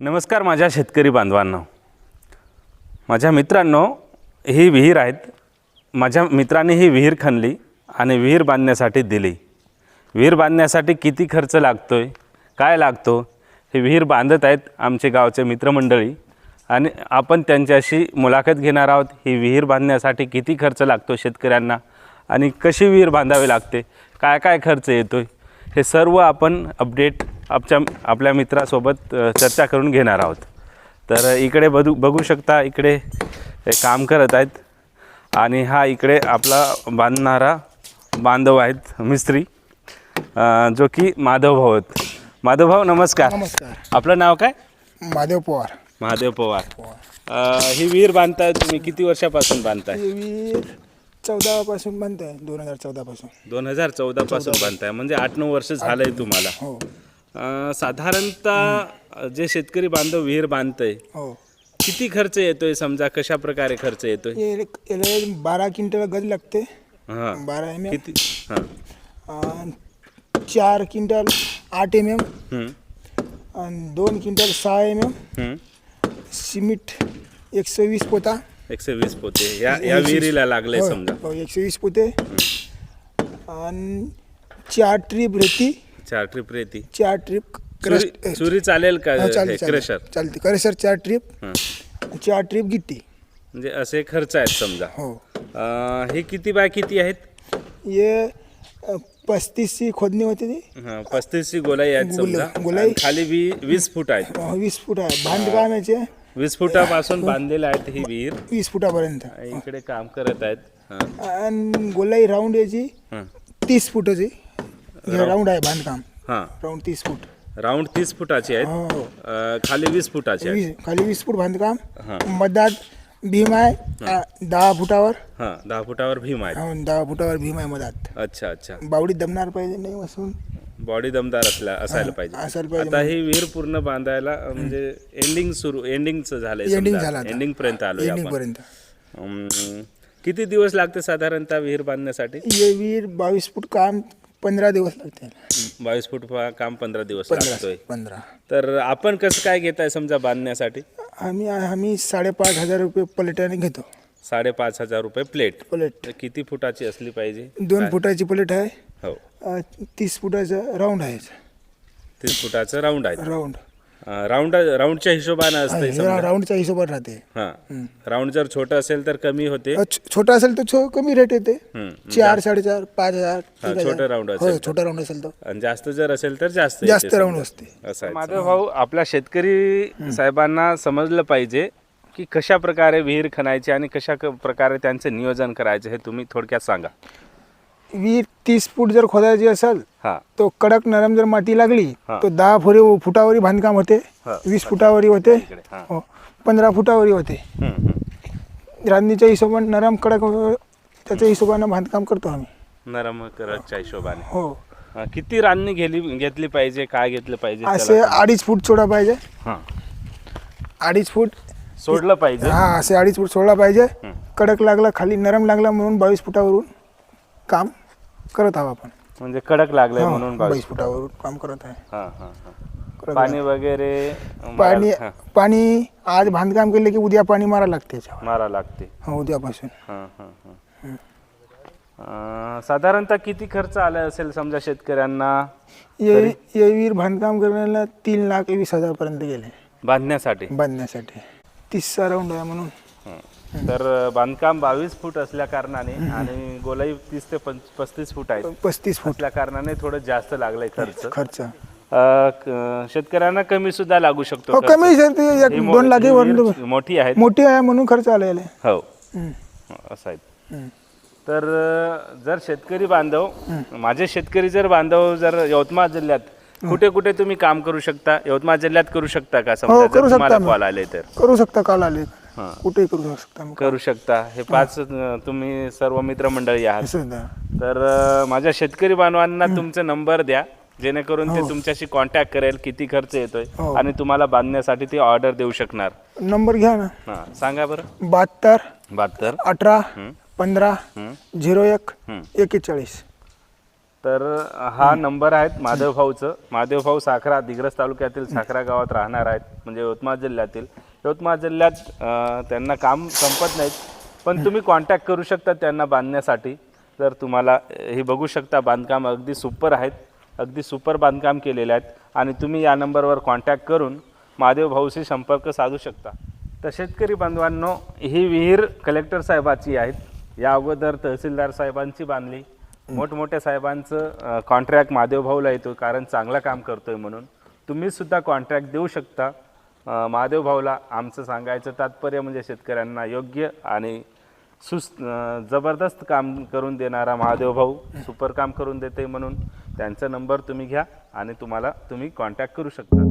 नमस्कार माझ्या शेतकरी बांधवांना. माझ्या मित्रांनो ही विहीर आहेत. माझ्या मित्राने ही विहीर खणली आणि विहीर बांधण्यासाठी दिली. विहीर बांधण्यासाठी किती खर्च लागतो आहे काय लागतो? हे विहीर बांधत आहेत आमचे गावचे मित्रमंडळी. आणि आपण त्यांच्याशी मुलाखत घेणार आहोत. ही विहीर बांधण्यासाठी किती खर्च लागतो शेतकऱ्यांना? आणि कशी विहीर बांधावी लागते? काय काय खर्च येतो आहे हे सर्व आपण अपडेट आमच्या आपल्या मित्रासोबत चर्चा करून घेणार आहोत. तर इकडे बघू बघू शकता इकडे काम करत आहेत. आणि हा इकडे आपला बांधणारा बांधव आहेत मिस्त्री जो की माधव भाऊ आहेत. माधव भाऊ नमस्कार. नमस्कार. आपलं नाव काय? महादेव पवार. महादेव पवार. अ, ही विहीर बांधताय तुम्ही किती वर्षापासून बांधताय? हे वीर चौदा पासून बनत आहे दोन हजार चौदा पासून दोन हजार चौदा पासून बांधताय म्हणजे आठ नऊ वर्ष झालंय तुम्हाला. हो. अ, साधारणतः जे शेतकरी बांधव विहीर बांधतय हो. किती खर्च येतोय समजा? कशा प्रकारे खर्च येतोय? याला बारा क्विंटल गज लागते हा. बारा एम एम किती? हा. चार क्विंटल आठ एम एम हम्म, दोन क्विंटल सहा एम एम हम्म. सिमेंट एकशे वीस पोता. एकशे वीस पोते. या या विहिरीला लागले हो, समजा. हो, एकशे वीस पोते आणि चार ट्रीप रेती. चार ट्रिप रेती. चार ट्रीप क्रश चुरी चालेल का हो, चालते क्रेशर चालते. चालते. क्रशर चार ट्रीप. चार ट्रीप गिट्टी. म्हणजे असे खर्च आहेत समजा. हो. अ, हे किती बाय किती आहेत? ये अ, पस्तीसची खोदणी होती ती. हा, पस्तीसची गोलाई आहेत समजा. गोलाई-. आणि खाली वी वीस फूट आहेत. अ, वीस फूट आहे. बांधकाम याचे वीस फुटापासून बांधलेले आहेत ही विहीर. वीस फुटापर्यंत. इकडे काम करत आहेत. हा, आणि गोलाई राऊंड याची हा. तीस फुटाची. हे राऊंड आहे बांधकाम. हा. राऊंड तीस फूट. राऊंड तीस फुटाची आहेत. हो हो. अ, खाली वीस फुटाची आहेत. वीस खाली वीस फूट बांधकाम. हा. मधात भीम आहे. दहा फुटावर. हा दहा फुटावर भीम आहेत. हो, दहा फुटावर भीम आहे मधात. अच्छा अच्छा. बावडीत दमणार पाहिजे नाही बसून बॉडी दमदार असला असायला पाहिजे. असायला पाहिजे आता ही विहीर पूर्ण बांधायला अ, म्हणजे एंडिंग सुरू एंडिंगचं झालंय Ending झालं आता. एंडिंग पर्यंत आलोय एंडिंग आपण पर्यंत किती दिवस लागते साधारणतः विहीर बांधण्यासाठी? वीर बावीस फूट काम पंधरा दिवस लागते बावीस फूट पा- काम पंधरा दिवस लागतोय. पंधरा. तर आपण कसं काय घेताय समजा बांधण्यासाठी? आम्ही आम्ही साडेपाच हजार रुपये पलट्याने घेतो. साडेपाच हजार रुपये प्लेट. प्लेट तर किती फुटाची असली पाहिजे? दोन फुटाची प्लेट आहे. हो. अ, तीस फुटाचं राऊंड आहे. तीस फुटाचं राऊंड आहे. राऊंड राऊंड राऊंडच्या हिशोबानं समजा. राऊंडच्या हिशोबात राहते. हा. राऊंड जर छोटं असेल तर कमी होते. अ, छ- छोटा असेल तर छो कमी रेट येते. हम्म. चार साडेचार पाच हजार हा. छोटं राऊंड हो असेल तर. छोटा राऊंड असेल तर. आणि जास्त जर असेल तर जास्त जास्त राऊंड समजा. असते. असं आहे माधव भाऊ आपल्या शेतकरी साहेबांना समजलं पाहिजे की कशा प्रकारे विहीर खणायची आणि कशा क- प्रकारे त्यांचे नियोजन करायचे हे तुम्ही थोडक्यात सांगा. वीर तीस फूट जर खोदायची असेल हा तो कडक नरम जर माती लागली हा. तो दहा फुटे फुटावरी बांधकाम होते हा. वीस फुटावरी होते इकडे, हा. हो पंधरा फुटावरी होते हम्म, हम्म. रांदीच्या हिशोबाने नरम कडक त्याच्या हिशोबानं बांधकाम करतो आम्ही नरम करतच्या हिशोबाने हो हा, किती रान्नी गेली घेतली पाहिजे काय घेतलं पाहिजे असे त्याला? अडीच फूट सोडा पाहिजे हा. अडीच फूट सोडलं पाहिजे हा असे अडीच फूट सोडला पाहिजे हं. कडक लागला खाली नरम लागला म्हणून बावीस फुटावरून काम करत आहोत आपण. म्हणजे कडक लागलंय हो, म्हणून बावीस फुटावरून काम करत आहे. हा हा हा. पाणी वगैरे पाणी मारा- पाणी आज बांधकाम केले की उद्या पाणी मारा लागते याच्यावर. मारा लागते. हो उद्यापासून. हा, हा, हा. अं, साधारणतः किती खर्च आला असेल समजा शेतकऱ्यांना? ये ये वीर बांधकाम करण्याला तीन लाख वीस हजार पर्यंत गेले. बांधण्यासाठी. बांधण्यासाठी. तीसचा राऊंड आहे म्हणून. हं. तर बांधकाम बावीस फूट असल्या कारणाने आणि गोलाई तीस ते पस्तीस फूट आहेत. पस्तीस फूट. असल्या कारणाने थोडं जास्त लागलंय खर्च. खर्च. शेतकऱ्यांना कमी सुद्धा लागू शकतो हो. कमी दोन लाखे विहीर मोठी आहेत. मोठी आहे म्हणून खर्च आलेला आहे. हो. असं आहे. तर जर शेतकरी बांधव माझे शेतकरी जर बांधव जर यवतमाळ जिल्ह्यात कुठे कुठे तुम्ही काम करू शकता? यवतमाळ जिल्ह्यात करू शकता का? समजा हो, मी. कॉल आले तर. करू शकता काल आले हां. कुठेही करू शकता. करू शकता हे पाच अं, तुम्ही सर्व मित्रमंडळी आहात असं ना. तर अं, माझ्या शेतकरी बांधवांना तुमचा नंबर द्या जेणेकरून ते तुमच्याशी कॉन्टॅक्ट करेल किती खर्च येतोय हो. आणि तुम्हाला बांधण्यासाठी ते ऑर्डर देऊ शकणार नंबर घ्या ना हा सांगा बरं बहात्तर बहात्तर अठरा हं. पंधरा हं. झिरो एक हं. एकेचाळीस तर हा नंबर आहेत माधव भाऊचं. माधव भाऊ साखरा दिग्रस तालुक्यातील साखरा गावात राहणार आहेत म्हणजे यवतमाळ जिल्ह्यातील. यवतमाळ जिल्ह्यात अं, त्यांना काम संपत नाहीत पण तुम्ही कॉन्टॅक्ट करू शकता त्यांना बांधण्यासाठी. तर तुम्हाला अं, हे बघू शकता बांधकाम अगदी सुपर आहेत अगदी सुपर बांधकाम केलेले आहेत आणि तुम्ही या नंबरवर कॉन्टॅक्ट करून महादेव भाऊशी संपर्क साधू शकता. तर शेतकरी बांधवांनो ही विहीर कलेक्टर साहेबाची आहेत. या अगोदर तहसीलदार साहेबांची बांधली. मोठमोठ्या साहेबांचं कॉन्ट्रॅक्ट महादेव भाऊला येतो कारण चांगलं काम करतोय म्हणून. तुम्ही सुद्धा कॉन्ट्रॅक्ट देऊ शकता. महादेवभाऊला महादेव भाऊला आमचं सांगायचं तात्पर्य म्हणजे शेतकऱ्यांना योग्य आणि सुस जबरदस्त काम करून देणारा महादेव भाऊ सुपर काम करून देते म्हणून. त्यांचा नंबर तुम्ही घ्या आणि तुम्हाला तुम्ही कॉन्टॅक्ट करू शकता.